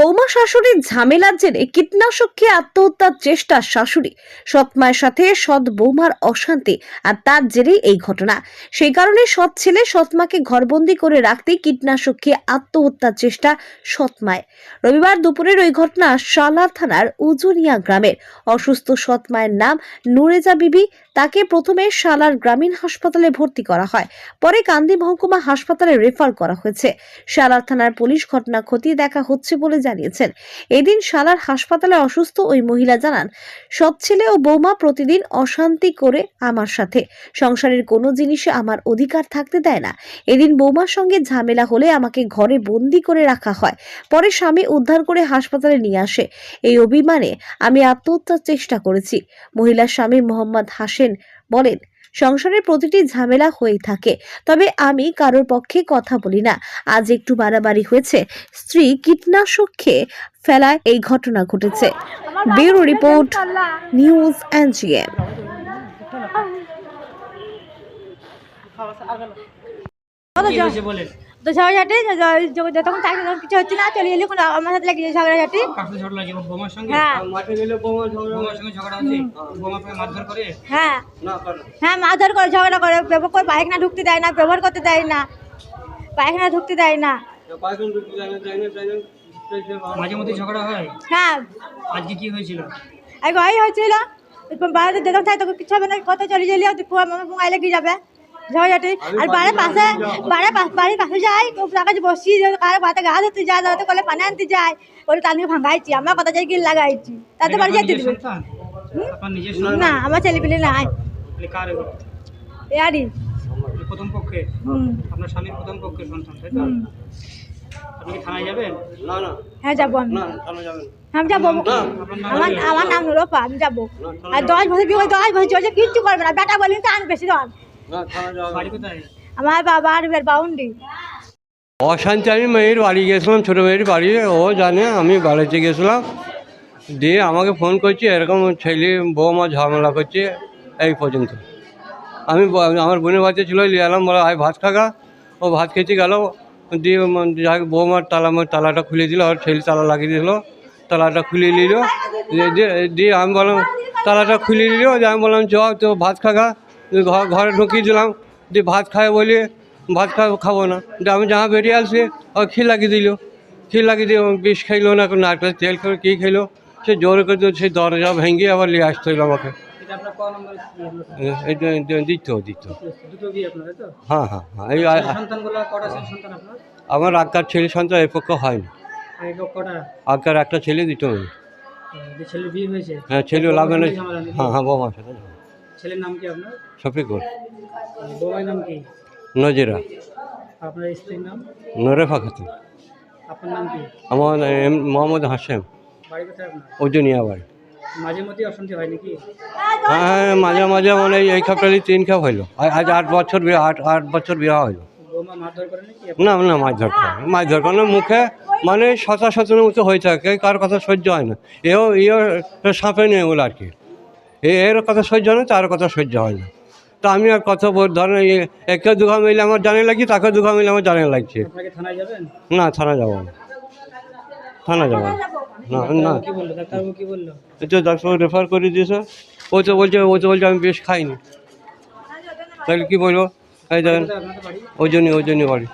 বৌমা শাশুড়ির ঝামেলার জেরে কীটনাশক খেয়ে আত্মহত্যার চেষ্টা শাশুড়ি। সৎমায়ের সাথে সৎ বৌমার অশান্তি আর তার জেরেই এই ঘটনা। সেই কারণে সৎ ছেলে সৎমাকে ঘরবন্দি করে রাখতে কীটনাশক খেয়ে আত্মহত্যার চেষ্টা সৎমায়। রবিবার দুপুরের ওই ঘটনা শালা থানার উজুনিয়া গ্রামের। অসুস্থ সৎমায়ের নাম নুরেজা বিবি তাকে প্রথমে শালার গ্রামীণ হাসপাতালে ভর্তি করা হয়। পরে কান্দি মহকুমা হাসপাতালে রেফার করা হয়েছে। শালার থানার পুলিশ ঘটনা খতিয়ে দেখা হচ্ছে বলে জানিয়েছেন। এদিন শালার হাসপাতালে অসুস্থ ওই মহিলা জানান, সৎ ছেলে ও বৌমা প্রতিদিন অশান্তি করে আমার সাথে। সংসারের কোনো জিনিসে আমার অধিকার থাকতে দেয় না। এদিন বৌমার সঙ্গে ঝামেলা হলে আমাকে ঘরে বন্দি করে রাখা হয়। পরে স্বামী উদ্ধার করে হাসপাতালে নিয়ে আসে। এই অভিমানে আমি আত্মহত্যার চেষ্টা করেছি। মহিলার স্বামী মোহাম্মদ হাসেন বলেন, সংসারের প্রতিটি ঝামেলা হয়ে থাকে, তবে আমি কারোর পক্ষে কথা বলি না। আজ একটু বাড়াবাড়ি হয়েছে, স্ত্রী কীটনাশক খেয়ে ফেলায় এই ঘটনা ঘটেছে। ব্যুরো রিপোর্ট, নিউজ এনজিএম কি তো ঝগড়াঝাটি যতক্ষণ থাকছে তখন কিছু হচ্ছে না চলে গেলে কোনো আমার সাথে লেগে যায় ঝগড়াঝাটি কার সাথে ঝগড়া লাগে? বোমার সঙ্গে? হ্যাঁ। বোমার সঙ্গে ঝগড়া হচ্ছে? বোমা আপনাকে মারধর করে? হ্যাঁ। হ্যাঁ মারধর করে ঝগড়া করে ব্যবহার করে পায়খানা ঢুকতে দেয় না ব্যবহার করতে দেয় না। পায়খানা ঢুকতে দেয় না। মাঝে মধ্যে ঝগড়া হয়? হ্যাঁ। আজকে কি হয়েছিল? ওই হয়েছিল। বাইরে যতক্ষণ থাকে তখন কিছু হবে না কত চলে গেলে আমার মোবাইলে লেগে যাবে। ঝগড়াঝাটি আর বাড়ির পাশে বাড়ির পাশে বাড়ির পাশে যাই ওর কাছে বসি কারও বাতে গা ধরতে যায় পানি আনতে যায় তার ভাঙাইছি আমার কথা যাই গিয়ে লাগাইছি। তাতে বাড়ি দিবে। না আমার ছেলে পেলে নাই। তাহলে কার এগুলো? এয়ারি তাহলে প্রথম পক্ষে? আপনার স্বামীর প্রথম পক্ষের সন্তান তাই তো? আপনি থানায় যাবেন? হ্যাঁ যাব আমি। আমি যাব। নাম আমার আমার নাম রূপা আমি যাব। আর দশ বছর বিয়ে দশ বছর চলছে কিচ্ছু করবে না। বেটা বলি তো আন বেশি কোথায় আমার বাবা আর বাউন্ডি। অশান্তি আমি মেয়ের বাড়ি গেছিলাম ছোটো মেয়ের বাড়ি ও জানে আমি বাড়িতে গেছিলাম। দিয়ে আমাকে ফোন করছে এরকম ছেলে বৌমা ঝামেলা করছে এই পর্যন্ত। আমি আমার বোনের বাচ্চা ছিল নিয়ে এলাম বলা হয় ভাত খাগা ও ভাত খেতে গেল দিয়ে ম- যাই বৌমার তালা তালাটা খুলে দিল আর ছেলে তালা লাগিয়ে দিল তালাটা খুলে নিল দিয়ে- দিয়ে- দিয়ে আমি বললাম তালাটা খুলে নিল। আমি বললাম চ তো ভাত খাগা ঘর ঘরে ঢুকিয়ে দিলাম দিয়ে ভাত খায় বলি ভাত খা খাব না। আমি যাহা বেরিয়ে আসছি ও খি লাগিয়ে দিল। খি লাগিয়ে দিয়ে বিষ খাইলো না নারকেল তেল খেলো কী খেলো? সে জোর করে দিয়ে সেই দরজা ভেঙে আবার নিয়ে আসতে হইল আমাকে। দিত দিত হ্যাঁ হ্যাঁ হ্যাঁ। এই আমার আকার ছেলে সন্তান এর পক্ষে হয়নি। কটা? একটা ছেলে দিত। যে হ্যাঁ ছেলে লাভ? হ্যাঁ হ্যাঁ সাথে ছেলের নাম কি আপনার? শফিকুর বৌমার নাম কি? নজিরা। আপনার স্ত্রীর নাম? নরেফা খাতুন। আপনার নাম কি? আমার এম মোহাম্মদ হাসেম বাড়ি কোথায় আপনার? ওজনিয়া বাড়ি। মাঝে মধ্যে অশান্তি হয় নাকি? মাঝে মাঝে মানে এই খাপটালি তিন খাপ হইল। আজ আট বছর বিয়ে আট আট বছর বিয়ে হইল। না না মাছ ধরতে মাছ ধর কোনো মুখে মানে শতা শতনের মতো হয়ে থাকে কার কথা সহ্য হয় না। এও ইয়ে সাপে নেই ওগুলো আর কি। এর কথা সহ্য হয় না তার কথা সহ্য হয় না। তা আমি আর কথা বড় ধরেন একে দুঘা মিলে আমার জানে লাগছে তাকে দুঘা মিলে আমার জানে লাগছে। না থানা যাব না। থানা যাব না। না তো ডাক্তার রেফার করে দিয়েছে। ও তো বলছে ও তো বলছে আমি বেশ খাইনি। তাহলে কী বলব? এই দেখেন ওই বাড়ি ওজনই ওজনই বাড়ি।